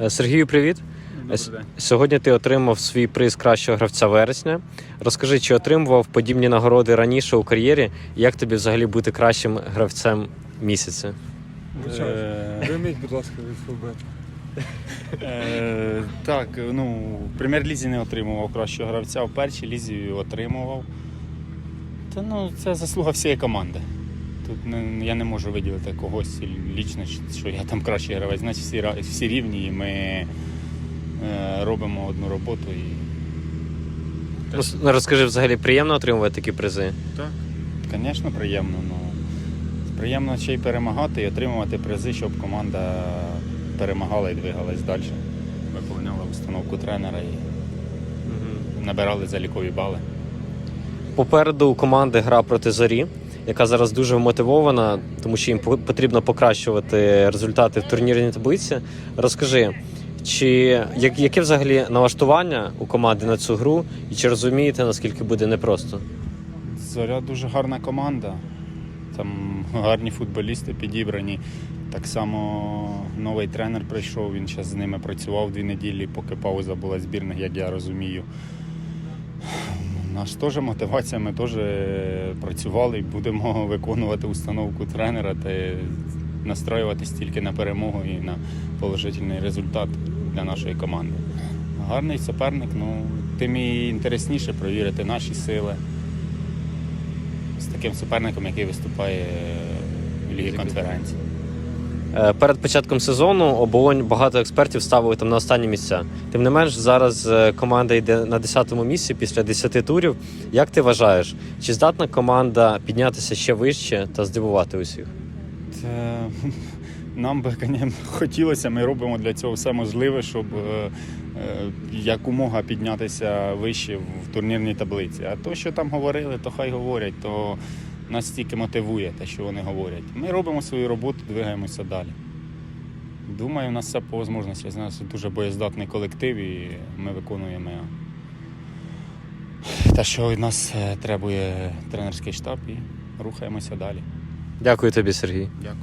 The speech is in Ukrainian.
Е, Сергію, привіт. С- Сьогодні ти отримав свій приз кращого гравця вересня. Розкажи, чи отримував подібні нагороди раніше у кар'єрі? Як тобі взагалі бути кращим гравцем місяця? Е, Вийміть, будь ласка, від ФБ. Е, так, ну, в прем'єр-лізі не отримував кращого гравця, в першій лізі отримував. Та ну, це заслуга всієї команди. Тут не, я не можу виділити когось лічно, що я там кращий гравець. Значить, всі, всі рівні, і ми е, робимо одну роботу. І... Ну, ну, Розкажи, взагалі приємно отримувати такі призи? Так, звісно, приємно. Ну, приємно ще й перемагати і отримувати призи, щоб команда перемагала і двигалась далі. Виповняла установку тренера і набирали залікові бали. Попереду у команди гра проти зорі, яка зараз дуже вмотивована, тому що їм потрібно покращувати результати в турнірній таблиці. Розкажи, чи як, яке взагалі налаштування у команди на цю гру, і чи розумієте, наскільки буде непросто? Зоря дуже гарна команда. Там гарні футболісти підібрані. Так само новий тренер прийшов, він зараз з ними працював дві неділі, поки пауза була збірних, як я розумію. У нас теж мотивація, ми теж працювали і будемо виконувати установку тренера та настроюватись тільки на перемогу і на положительний результат для нашої команди. Гарний суперник, ну тим і інтересніше провірити наші сили з таким суперником, який виступає в Лігі конференції. Е, Перед початком сезону оболонь багато експертів ставили там на останні місця. Тим не менш, зараз е, команда йде на 10-му місці після 10 турів. Як ти вважаєш, чи здатна команда піднятися ще вище та здивувати усіх? Нам би звісно, хотілося, ми робимо для цього все можливе, щоб е, якомога піднятися вище в турнірній таблиці. А то, що там говорили, то хай говорять, то нас тільки мотивує те, що вони говорять. Ми робимо свою роботу, двигаємося далі. Думаю, у нас все по можливості. У нас дуже боєздатний колектив і ми виконуємо те, що від нас е, требує тренерський штаб, і рухаємося далі. Дякую тобі, Сергій. Дякую.